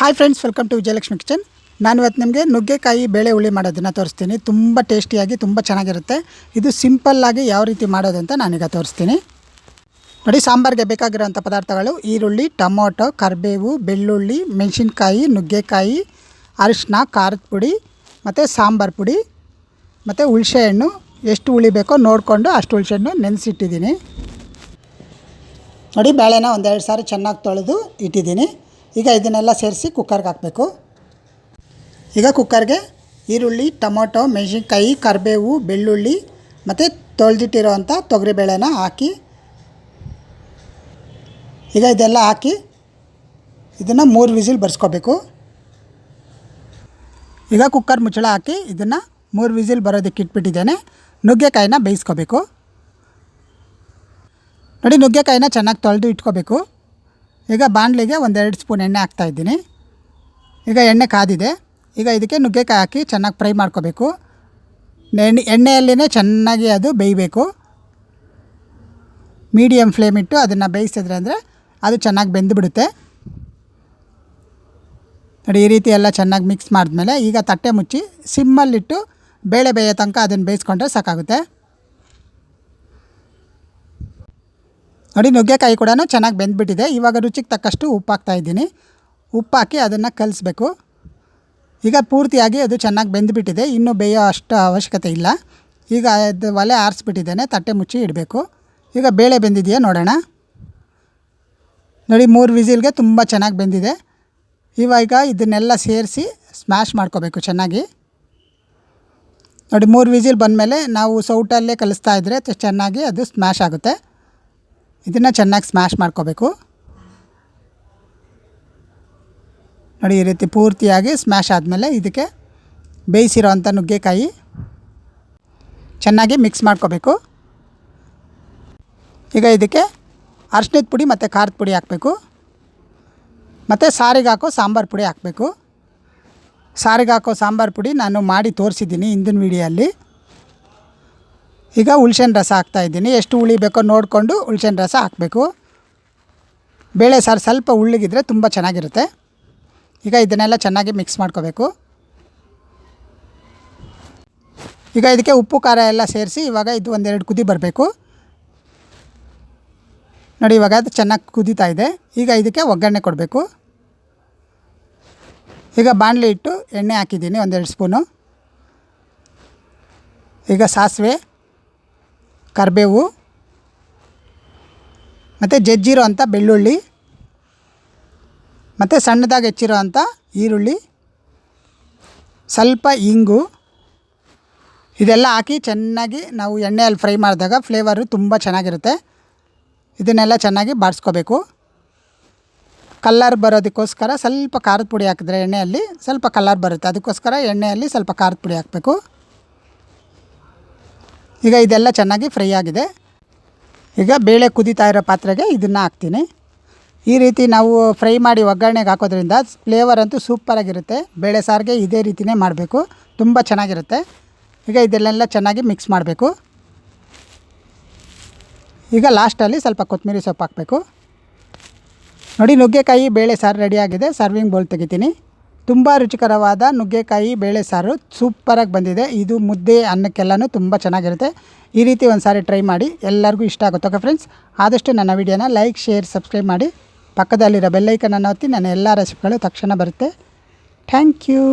Hi friends welcome to Vijayalakshmi kitchen ನಾನು ಇವತ್ತು ನಿಮಗೆ ನುಗ್ಗೆಕಾಯಿ ಬೇಳೆ ಹುಳಿ ಮಾಡೋದನ್ನು ತೋರಿಸ್ತೀನಿ. ತುಂಬ ಟೇಸ್ಟಿಯಾಗಿ, ತುಂಬ ಚೆನ್ನಾಗಿರುತ್ತೆ. ಇದು ಸಿಂಪಲ್ಲಾಗಿ ಯಾವ ರೀತಿ ಮಾಡೋದಂತ ನಾನೀಗ ತೋರಿಸ್ತೀನಿ. ನೋಡಿ, ಸಾಂಬಾರಿಗೆ ಬೇಕಾಗಿರುವಂಥ ಪದಾರ್ಥಗಳು ಈರುಳ್ಳಿ, ಟೊಮೊಟೊ, ಕರಿಬೇವು, ಬೆಳ್ಳುಳ್ಳಿ, ಮೆಣಸಿನ್ಕಾಯಿ, ನುಗ್ಗೆಕಾಯಿ ಅರಿಶಿನ ಖಾರದ ಪುಡಿ, ಮತ್ತು ಸಾಂಬಾರು ಪುಡಿ, ಮತ್ತು ಹುಣಸೆಹಣ್ಣು ಎಷ್ಟು ಹುಳಿ ಬೇಕೋ ನೋಡಿಕೊಂಡು ಅಷ್ಟು ಹುಣಸೆಹಣ್ಣು ನೆನೆಸಿಟ್ಟಿದ್ದೀನಿ. ನೋಡಿ, ಬೇಳೆನ ಒಂದೆರಡು ಸಾರಿ ಚೆನ್ನಾಗಿ ತೊಳೆದು ಇಟ್ಟಿದ್ದೀನಿ. ಈಗ ಇದನ್ನೆಲ್ಲ ಸೇರಿಸಿ ಕುಕ್ಕರ್ಗೆ ಹಾಕಬೇಕು. ಈಗ ಕುಕ್ಕರ್ಗೆ ಈರುಳ್ಳಿ, ಟೊಮೊಟೊ, ಮೆಣಸಿನ್ಕಾಯಿ, ಕರಿಬೇವು, ಬೆಳ್ಳುಳ್ಳಿ ಮತ್ತು ತೊಳೆದಿಟ್ಟಿರೋ ಅಂಥ ತೊಗರಿಬೇಳೆನ ಹಾಕಿ, ಈಗ ಇದೆಲ್ಲ ಹಾಕಿ ಇದನ್ನು ಮೂರು ವಿಸಿಲ್ ಬರ್ಸ್ಕೋಬೇಕು. ಈಗ ಕುಕ್ಕರ್ ಮುಚ್ಚಳ ಹಾಕಿ ಇದನ್ನು ಮೂರು ವಿಸಿಲ್ ಬರೋದಕ್ಕೆ ಇಟ್ಬಿಟ್ಟಿದ್ದೇನೆ. ನುಗ್ಗೆಕಾಯಿನ ಬೇಯಿಸ್ಕೋಬೇಕು. ನೋಡಿ, ನುಗ್ಗೆಕಾಯಿನ ಚೆನ್ನಾಗಿ ತೊಳೆದು ಇಟ್ಕೋಬೇಕು. ಈಗ ಬಾಣಲಿಗೆ ಒಂದೆರಡು ಸ್ಪೂನ್ ಎಣ್ಣೆ ಹಾಕ್ತಾಯಿದ್ದೀನಿ ಈಗ ಎಣ್ಣೆ ಕಾದಿದೆ. ಈಗ ಇದಕ್ಕೆ ನುಗ್ಗೆಕಾಯಿ ಹಾಕಿ ಚೆನ್ನಾಗಿ ಫ್ರೈ ಮಾಡ್ಕೋಬೇಕು. ಎಣ್ಣೆ ಎಣ್ಣೆಯಲ್ಲೇ ಚೆನ್ನಾಗಿ ಅದು ಬೇಯಬೇಕು. ಮೀಡಿಯಮ್ ಫ್ಲೇಮ್ ಇಟ್ಟು ಅದನ್ನು ಬೇಯಿಸಿದ್ರೆ ಅಂದರೆ ಅದು ಚೆನ್ನಾಗಿ ಬೆಂದುಬಿಡುತ್ತೆ. ನೋಡಿ, ಈ ರೀತಿ ಎಲ್ಲ ಚೆನ್ನಾಗಿ ಮಿಕ್ಸ್ ಮಾಡಿದ್ಮೇಲೆ ಈಗ ತಟ್ಟೆ ಮುಚ್ಚಿ ಸಿಮ್ಮಲ್ಲಿಟ್ಟು ಬೇಳೆ ಬೇಯೋ ತನಕ ಅದನ್ನು ಬೇಯಿಸ್ಕೊಂಡ್ರೆ ಸಾಕಾಗುತ್ತೆ. ನೋಡಿ ನುಗ್ಗೆಕಾಯಿ ಕೂಡ ಚೆನ್ನಾಗಿ ಬೆಂದ್ಬಿಟ್ಟಿದೆ. ಇವಾಗ ರುಚಿಗೆ ತಕ್ಕಷ್ಟು ಉಪ್ಪು ಹಾಕ್ತಾಯಿದ್ದೀನಿ ಉಪ್ಪು ಹಾಕಿ ಅದನ್ನು ಕಲಿಸ್ಬೇಕು. ಈಗ ಪೂರ್ತಿಯಾಗಿ ಅದು ಚೆನ್ನಾಗಿ ಬೆಂದ್ಬಿಟ್ಟಿದೆ. ಇನ್ನೂ ಬೇಯೋ ಅಷ್ಟು ಅವಶ್ಯಕತೆ ಇಲ್ಲ. ಈಗ ಅದು ಒಲೆ ಆರಿಸ್ಬಿಟ್ಟಿದ್ದೇನೆ, ತಟ್ಟೆ ಮುಚ್ಚಿ ಇಡಬೇಕು. ಈಗ ಬೇಳೆ ಬೆಂದಿದೆಯಾ ನೋಡೋಣ. ನೋಡಿ ಮೂರು ವಿಸಿಲ್ಗೆ ತುಂಬ ಚೆನ್ನಾಗಿ ಬೆಂದಿದೆ. ಇವಾಗ ಇದನ್ನೆಲ್ಲ ಸೇರಿಸಿ ಸ್ಮ್ಯಾಶ್ ಮಾಡ್ಕೋಬೇಕು ಚೆನ್ನಾಗಿ. ನೋಡಿ ಮೂರು ವಿಸಿಲ್ ಬಂದಮೇಲೆ ನಾವು ಸೌಟಲ್ಲೇ ಕಲಿಸ್ತಾ ಇದ್ದರೆ ಚೆನ್ನಾಗಿ ಅದು ಸ್ಮ್ಯಾಶ್ ಆಗುತ್ತೆ. ಇದನ್ನು ಚೆನ್ನಾಗಿ ಸ್ಮ್ಯಾಶ್ ಮಾಡ್ಕೋಬೇಕು. ನೋಡಿ, ಈ ರೀತಿ ಪೂರ್ತಿಯಾಗಿ ಸ್ಮ್ಯಾಶ್ ಆದಮೇಲೆ ಇದಕ್ಕೆ ಬೇಯಿಸಿರೋ ಅಂಥ ನುಗ್ಗೆಕಾಯಿ ಚೆನ್ನಾಗಿ ಮಿಕ್ಸ್ ಮಾಡ್ಕೋಬೇಕು. ಈಗ ಇದಕ್ಕೆ ಅರ್ಶಿನದ ಪುಡಿ ಮತ್ತು ಖಾರದ ಪುಡಿ ಹಾಕಬೇಕು. ಮತ್ತು ಸಾರಿಗೆ ಹಾಕೋ ಸಾಂಬಾರು ಪುಡಿ ಹಾಕಬೇಕು. ಸಾರಿಗೆ ಹಾಕೋ ಸಾಂಬಾರು ಪುಡಿ ನಾನು ಮಾಡಿ ತೋರಿಸಿದ್ದೀನಿ ಹಿಂದಿನ ವೀಡಿಯೋಲ್ಲಿ ಈಗ ಹುಳ್ಸೆನ್ ರಸ ಹಾಕ್ತಾಯಿದ್ದೀನಿ ಎಷ್ಟು ಹುಳಿ ಬೇಕೋ ನೋಡಿಕೊಂಡು ಹುಳ್ಸೆನ್ ರಸ ಹಾಕಬೇಕು. ಬೇಳೆ ಸಾರು ಸ್ವಲ್ಪ ಉಳ್ಳಿಗಿದ್ರೆ ತುಂಬ ಚೆನ್ನಾಗಿರುತ್ತೆ. ಈಗ ಇದನ್ನೆಲ್ಲ ಚೆನ್ನಾಗಿ ಮಿಕ್ಸ್ ಮಾಡ್ಕೋಬೇಕು. ಈಗ ಇದಕ್ಕೆ ಉಪ್ಪು, ಖಾರ ಎಲ್ಲ ಸೇರಿಸಿ ಇವಾಗ ಇದು ಒಂದೆರಡು ಕುದಿ ಬರಬೇಕು. ನೋಡಿ, ಇವಾಗ ಅದು ಚೆನ್ನಾಗಿ ಕುದೀತಾ ಇದೆ. ಈಗ ಇದಕ್ಕೆ ಒಗ್ಗರಣೆ ಕೊಡಬೇಕು. ಈಗ ಬಾಣಲೆ ಇಟ್ಟು ಎಣ್ಣೆ ಹಾಕಿದ್ದೀನಿ, ಒಂದೆರಡು ಸ್ಪೂನು. ಈಗ ಸಾಸಿವೆ. ಕರಿಬೇವು, ಮತ್ತು ಜಜ್ಜಿರೋ ಅಂಥ ಬೆಳ್ಳುಳ್ಳಿ, ಮತ್ತು ಸಣ್ಣದಾಗಿ ಹೆಚ್ಚಿರೋ ಅಂಥ ಈರುಳ್ಳಿ, ಸ್ವಲ್ಪ ಇಂಗು, ಇದೆಲ್ಲ ಹಾಕಿ ಚೆನ್ನಾಗಿ ನಾವು ಎಣ್ಣೆಯಲ್ಲಿ ಫ್ರೈ ಮಾಡಿದಾಗ ಫ್ಲೇವರು ತುಂಬ ಚೆನ್ನಾಗಿರುತ್ತೆ. ಇದನ್ನೆಲ್ಲ ಚೆನ್ನಾಗಿ ಬಾಡಿಸ್ಕೋಬೇಕು ಕಲ್ಲರ್ ಬರೋದಕ್ಕೋಸ್ಕರ ಸ್ವಲ್ಪ ಖಾರದ ಪುಡಿ ಹಾಕಿದ್ರೆ ಎಣ್ಣೆಯಲ್ಲಿ ಸ್ವಲ್ಪ ಕಲ್ಲರ್ ಬರುತ್ತೆ. ಅದಕ್ಕೋಸ್ಕರ ಎಣ್ಣೆಯಲ್ಲಿ ಸ್ವಲ್ಪ ಖಾರದ ಪುಡಿ ಹಾಕಬೇಕು. ಈಗ ಇದೆಲ್ಲ ಚೆನ್ನಾಗಿ ಫ್ರೈ ಆಗಿದೆ. ಈಗ ಬೇಳೆ ಕುದೀತಾ ಇರೋ ಪಾತ್ರೆಗೆ ಇದನ್ನು ಹಾಕ್ತೀನಿ. ಈ ರೀತಿ ನಾವು ಫ್ರೈ ಮಾಡಿ ಒಗ್ಗರಣೆಗೆ ಹಾಕೋದ್ರಿಂದ ಫ್ಲೇವರ್ ಅಂತೂ ಸೂಪರಾಗಿರುತ್ತೆ ಬೇಳೆ ಸಾರಿಗೆ ಇದೇ ರೀತಿಯೇ ಮಾಡಬೇಕು. ತುಂಬ ಚೆನ್ನಾಗಿರುತ್ತೆ. ಈಗ ಇದೆಲ್ಲ ಚೆನ್ನಾಗಿ ಮಿಕ್ಸ್ ಮಾಡಬೇಕು. ಈಗ ಲಾಸ್ಟಲ್ಲಿ ಸ್ವಲ್ಪ ಕೊತ್ತಂಬರಿ ಸೊಪ್ಪು ಹಾಕಬೇಕು. ನೋಡಿ ನುಗ್ಗೆಕಾಯಿ, ಬೇಳೆ ಸಾರು ರೆಡಿಯಾಗಿದೆ ಸರ್ವಿಂಗ್ ಬೌಲ್ ತೆಗಿತೀನಿ. ತುಂಬ ರುಚಿಕರವಾದ ನುಗ್ಗೆಕಾಯಿ ಬೇಳೆ ಸಾರು ಸೂಪರಾಗಿ ಬಂದಿದೆ. ಇದು ಮುದ್ದೆ ಅನ್ನಕ್ಕೆಲ್ಲನೂ ತುಂಬ ಚೆನ್ನಾಗಿರುತ್ತೆ. ಈ ರೀತಿ ಒಂದು ಸಾರಿ ಟ್ರೈ ಮಾಡಿ. ಎಲ್ಲರಿಗೂ ಇಷ್ಟ ಆಗುತ್ತೆ. Okay friends? ಆದಷ್ಟು ನನ್ನ ವಿಡಿಯೋನ ಲೈಕ್, ಶೇರ್, ಸಬ್ಸ್ಕ್ರೈಬ್ ಮಾಡಿ. ಪಕ್ಕದಲ್ಲಿರೋ ಬೆಲ್ಲೈಕನನ್ನು ಒತ್ತಿ. ನನ್ನ ಎಲ್ಲ ರೆಸಿಪಿಗಳು ತಕ್ಷಣ ಬರುತ್ತೆ. Thank you.